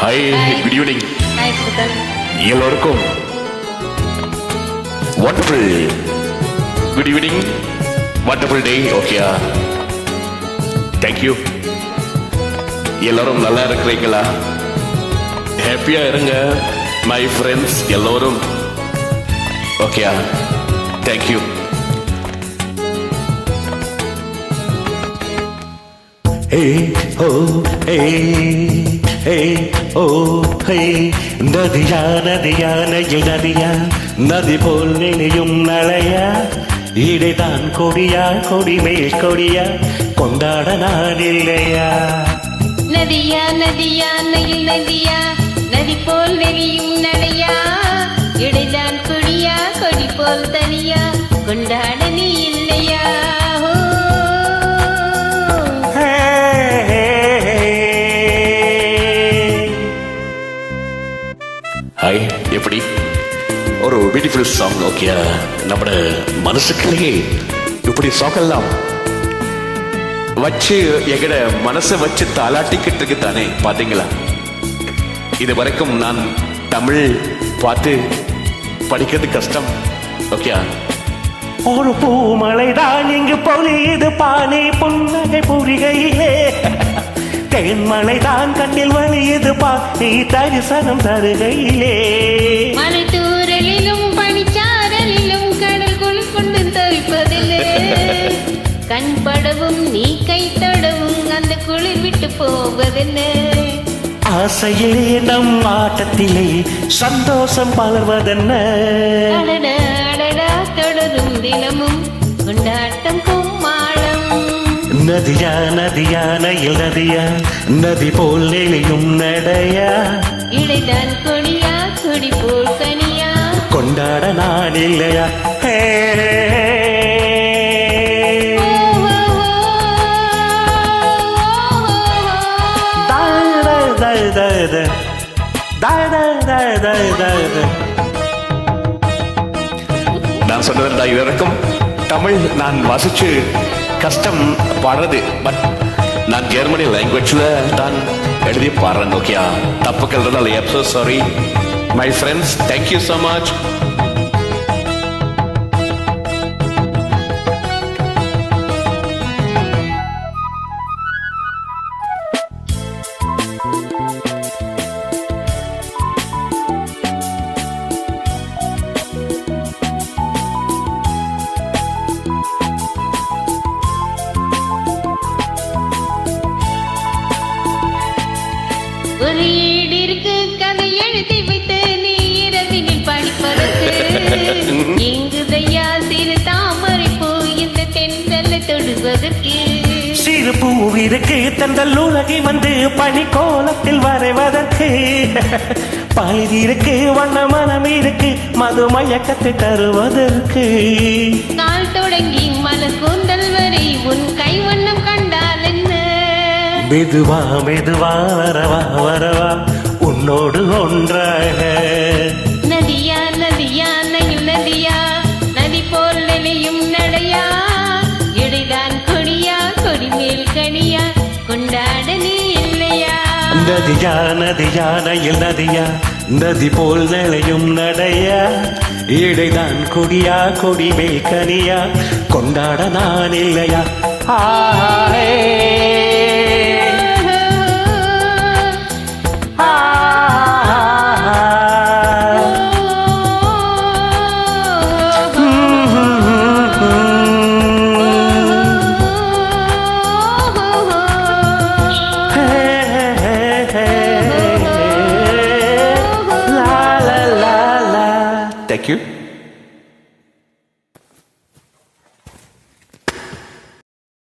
Hi good evening எல்லோருக்கும் wonderful good evening wonderful day ஓகேயா thank you எல்லாரும் நல்லா இருக்கிறீங்களா? ஹாப்பியா இருங்க மை ஃப்ரெண்ட்ஸ் எல்லோரும். ஓகேயா thank you hey oh hey hey oh hey. Nadiya Nadiya Nile Nadiya. நதி போல் நினையும் நளையா. இடைதான் கொடியா கொடி மேல் கொடியா. கொண்டாட நான் இல்லையா. நதியா நதியா நயில் நதியா. நதி போல் நெறியும் நடையா இடைதான் கொடியா கொடி போல் பியூட்டிஃபுல் சாங் ஓகேயா நம்ம மனசுக்குள்ளேயே இப்படி சாங் எல்லாம் வச்சு எங்கட மனசை வச்சு தாளாட்டிக்கிட்டு இருக்கு தானே பாத்தீங்களா? இது வரைக்கும் நான் தமிழ் பார்த்து படிக்கிறது கஷ்டம் ஓகேயா ஒரு பூமலைதான் இங்கு பொழியுது பானை புன்னகை புரிகையிலே. தேன்மலைதான் கண்ணில் வழியுது பா நீ தரிசனம் தருகையிலே. மலை ஆசையிலே நம் ஆட்டத்திலே சந்தோஷம் பலர்வதென்ன? தொடரும் தினமும் கொண்டாட்டம் கும்மாளம். நதியா நதியா நயில் நதியா நதி போல் நெளியும் நடையா? இடைதான் கொடியா கொடி போல் கனியா கொண்டாட நான் இல்லையா? ஹே நான் சொன்னதுடா இது வரைக்கும் தமிழ் நான் வாசிச்சு கஷ்டம் பாடுறது பட் நான் ஜெர்மனி லாங்குவேஜ்ல தான் எழுதி பாடுறேன் ஓகேயா தப்பு இருந்தால் எப்சோ sorry my friends thank you so much சிறு பூவிற்கு தந்தல் உலகை வந்து பனி கோலத்தில் வரைவதற்கு. பயிருக்கு வண்ண மனம் இருக்கு மது மயக்கத்தை தருவதற்கு. கால் தொடங்கி மலர் கூந்தல் மெதுவா மெதுவா வரவா வரவா உன்னோடு ஒன்றாக. நதியா நதியா நயில் நதியா நதி போல் நிலையும் நடையா. இடைதான் கொடியா கொடி மேல் கனியா கொண்டாட நீ இல்லையா. நதியா நதியா நயில் நதியா நதி போல் நிலையும் நடையா. இடைதான் கொடியா கொடி மேல் கனியா கொண்டாட நான் இல்லையா. Thank you.